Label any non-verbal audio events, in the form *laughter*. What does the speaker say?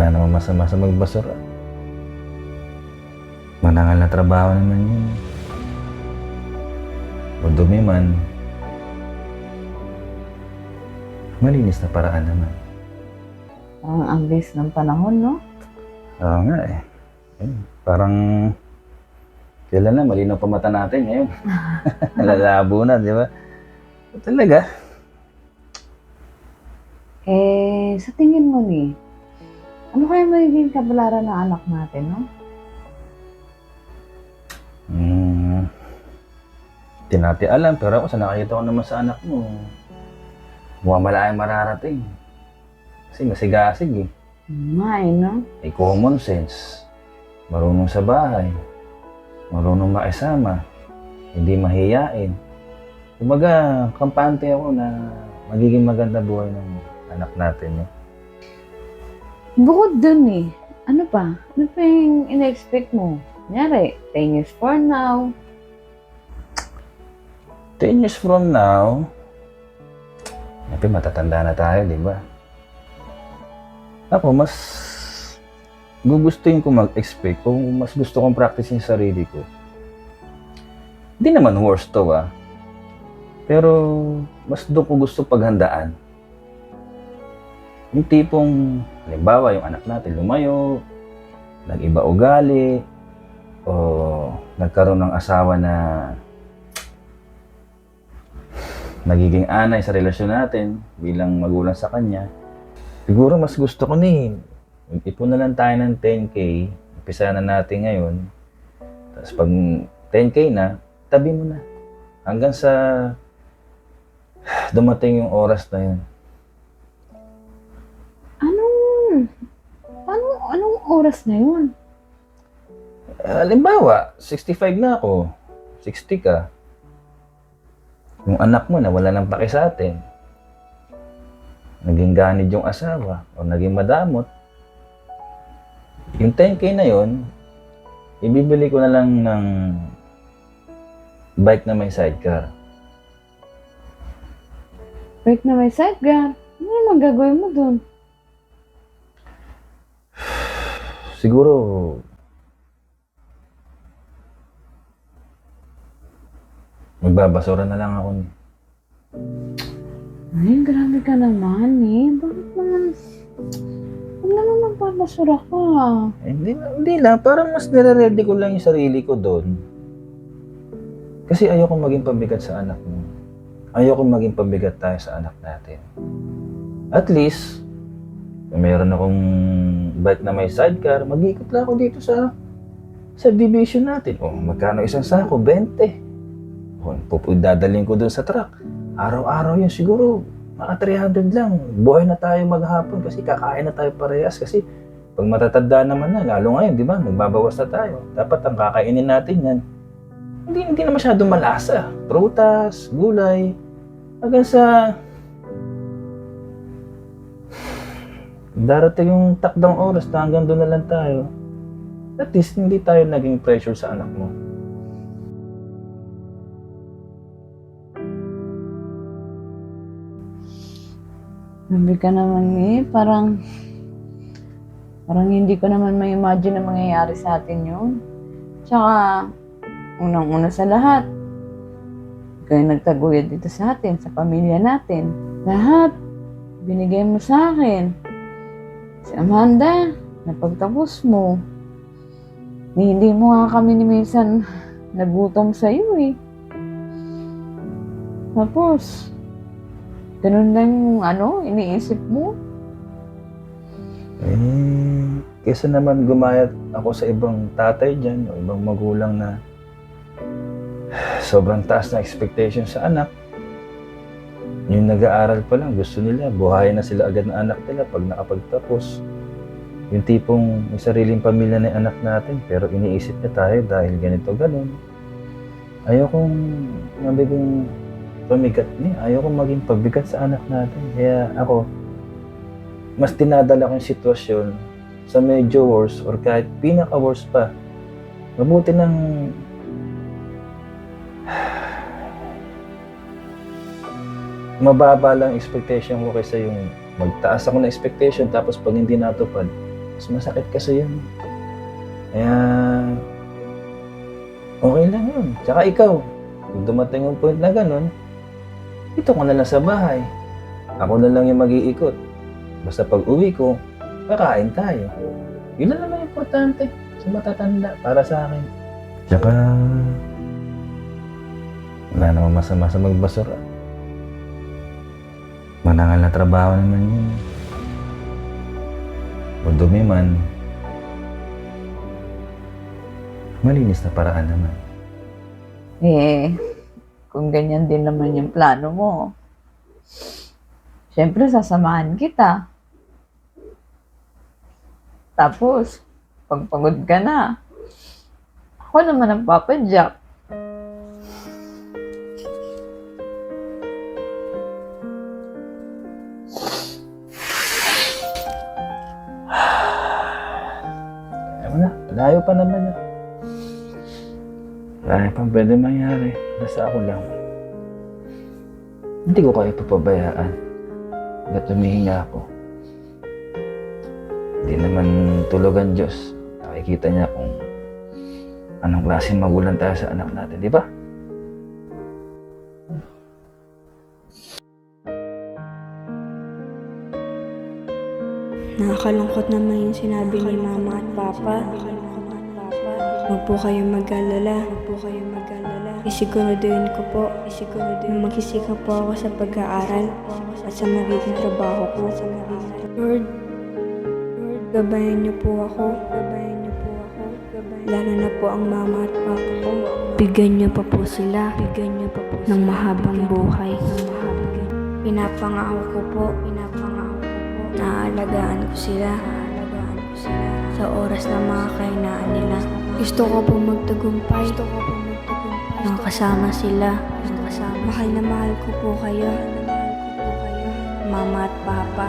Wala namang masama sa magbasura. Manangal na trabaho naman yun. O dumi man, malinis na paraan naman. Ang ang bilis ng panahon, no? Oo nga eh. Parang kailan na, malinaw pa mata natin ngayon. *laughs* Lalabo na, di ba? Talaga. Eh, sa tingin mo ni, ano kaya magiging kabalaran ng anak natin, no? Hmm. Di natin alam, pero ako sa nakikita ko naman sa anak mo, mukhang malayang mararating. Kasi masigasig eh. May, no? May common sense. Marunong sa bahay. Marunong makisama. Hindi mahiyain. Kumbaga, kampante ako na magiging maganda buhay ng anak natin. Eh. Bukod dun eh, ano pa? Ano pa yung ina-expect mo? Kunyari, 10 years from now, 10 years from now, Siyempre, matatanda na tayo, di ba? Ako, mas gugustuhin ko mag-expect o mas gusto kong practice yung sarili ko. Hindi naman worst to, ah. Pero, mas doon ko gusto paghandaan. Yung tipong, halimbawa, yung anak natin lumayo, nag-iba ugali, o nagkaroon ng asawa na nagiging anay sa relasyon natin bilang magulang sa kanya, siguro mas gusto ko ni ipon na lang tayo ng 10K, umpisa na natin ngayon, tapos pag 10K na, tabi mo na. Hanggang sa dumating yung oras na yun. Oras na yun? Ah, Halimbawa, 65 na ako, 60 ka, yung anak mo na wala nang paki sa atin, naging ganid yung asawa o naging madamot, yung 10k na yon, ibibili ko na lang ng bike na may sidecar. Break na may sidecar. Ano naman gagawin mo dun? Siguro, magbabasura na lang ako. Ay, grabe ka naman eh. Bakit naman, huwag naman magpapasura ka. Eh, Hindi, hindi lang. Parang mas nire-ready ko lang yung sarili ko doon. Kasi ayoko maging pabigat sa anak mo. Ayoko maging pabigat tayo sa anak natin. At least, meron akong bike na may sidecar, mag-ikot lang ako dito sa sa division natin. O, magkano isang sako? 20. O, pupu- dadalhin ko doon sa truck. Araw-araw yun siguro, mga 300 lang. Buhay na tayo maghapon kasi kakain na tayo parehas kasi pag matatanda naman na, lalo ngayon, di ba, nagbabawas na tayo. Dapat ang kakainin natin yan, hindi, hindi na masyadong malasa. Prutas, gulay, hanggang sa darating yung takdang oras na hanggang doon na lang tayo. At least, hindi tayo naging pressure sa anak mo. Grabe ka naman eh. Parang, parang hindi ko naman may imagine na mangyayari sa atin yun. Tsaka, unang-una sa lahat, yung nagtaguyod dito sa atin, sa pamilya natin. Lahat, binigay mo sa akin. Si Amanda, napagtapos mo. Ni, hindi mo nga kami ni minsan nagutom sa iyo eh. Tapos, ganun lang yung ano, iniisip mo. Eh, kesa naman gumayat ako sa ibang tatay dyan o ibang magulang na *sighs* sobrang taas na expectation sa anak. Yung nag-aaral pa lang, gusto nila, buhayin na sila agad ng anak nila pag nakapagtapos. Yung tipong may sariling pamilya na anak natin, pero iniisip niya tayo dahil ganito, ganun. Ayokong mabiging pamigat niya. Ayokong maging pabigat sa anak natin. Kaya ako, mas dinadala ko yung sitwasyon sa medyo worse or kahit pinaka-worse pa. Mabuti ng mababa lang expectation ko kaysa yung magtaas ako ng expectation tapos pag hindi natupad, Mas masakit kasi yun. Kaya, okay lang yun. Tsaka ikaw, kung dumating yung point na ganun, dito ko na lang sa bahay. Ako na lang yung mag-iikot. Basta pag uwi ko, kakain tayo. Yun na naman importante sa matatanda para sa akin. Tsaka, wala namang masama sa magbasura. Manangal na trabaho naman yun. O dumi man, malinis na paraan naman. Eh, kung ganyan din naman yung plano mo, syempre sasamahan kita. Tapos, pag pagod ka na, ako naman ang papadyak. Layo pa naman yun. Marami pang pwede mangyari. Basta ako lang. Hindi ko kayo papabayaan. Hanggat humihinga ako. Hindi naman tulog ang Diyos. Nakikita niya kung anong klaseng magulang tayo sa anak natin, di ba? Nakakalungkot naman yung sinabi ni Mama at Papa. Huwag po kayong mag-alala. Huwag po kayong mag-alala. Isiguraduhin ko po. Isiguraduhin magsisikap po ako sa pag-aaral at sa magiging trabaho ko. Lord, Lord, gabayan niyo po ako. Gabayan niyo po ako. Gabayan. Lalo na po ang Mama at Papa ko. Bigyan niyo pa po sila. Bigyan niyo pa po ng mahabang buhay. Ng mahabang Pinapangako ko po. Pinapangako ko po. Naalagaan ko sila. Naalagaan ko sila. Sa oras na mga kainaan nila. Gusto ko po magtagumpay. Gusto ko po magtagumpay. Nang kasama sila. Nang kasama. Mahal na mahal ko po kayo. Mahal na mahal ko po kayo. Mama at Papa.